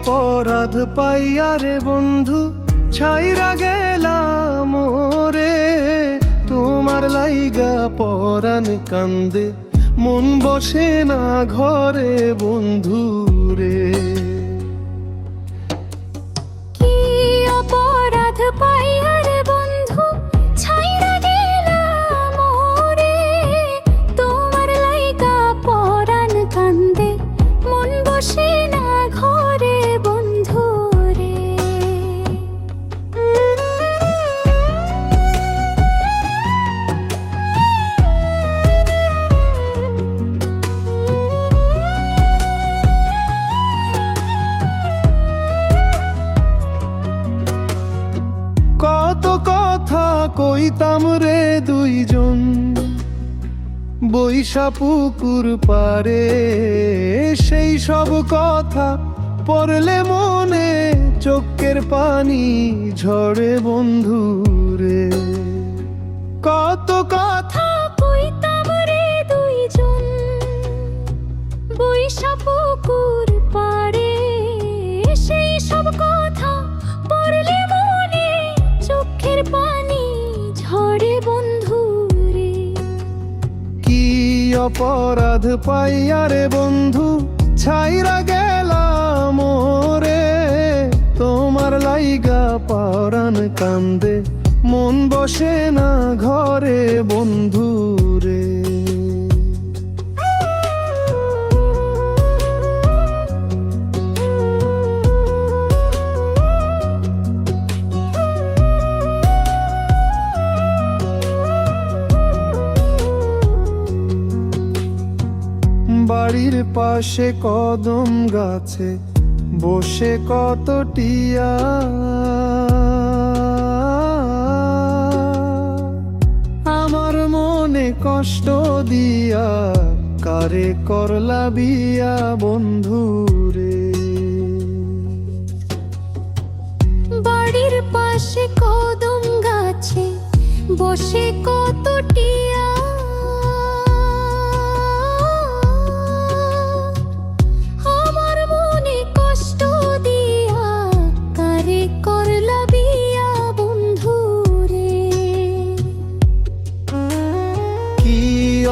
অপরাধ পাইয়া রে বন্ধু, ছাইরা গেলাম রে তোমার লাইগা পরাণ কান্দে, মন বসে না ঘরে বন্ধু রে কথা কইতাম রে দুইজন। বৈশা পুকুর পারে সেই সব কথা পড়লে মনে চোখের পানি ঝরে বন্ধু রে। কত কথা কইতাম রে দুইজন। বৈশা পুকুর অপরাধ পাইয়া রে বন্ধু, ছাইরা গেলাম মোরে তোমার লাইগা পরাণ কান্দে, মন বসে না ঘরে বন্ধু। বাড়ির পাশে কদম গাছে বসে কত টিয়া। আমার মনে কষ্ট দিয়া কারে করলা বিয়া বন্ধু রে বাড়ির পাশে কদম গাছে বসে কত টিয়া।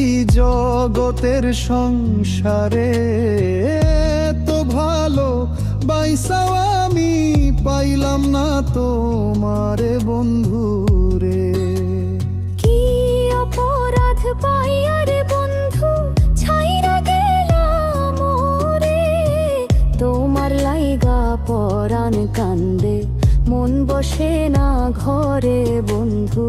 দুঃখী জগতের সংসারে তো ভালো বাইসাও আমি পাইলাম না তোমারে বন্ধু রে। কি অপরাধ পাইয়া রে বন্ধু, ছাইরা গেলাম রে তোমার লাইগা পরাণ কান্দে, মন বসে না ঘরে বন্ধু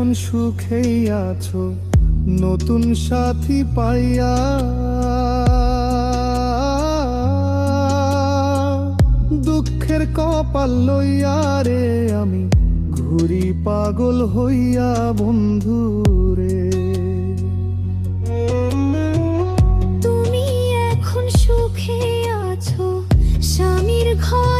এখন সুখেই আছো, নতুন সাথী পাইয়া। দুঃখের কপাল লইয়া রে আমি, ঘুরি পাগল হইয়া বন্ধু রে। তুমি এখন সুখে আছো, স্বামীর ঘরে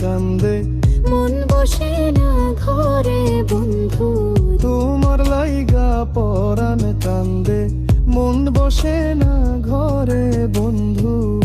কান্দে। মন বসে না ঘরে বন্ধু। তোমার লাইগা পরাণ কান্দে। মন বসে না ঘরে বন্ধু।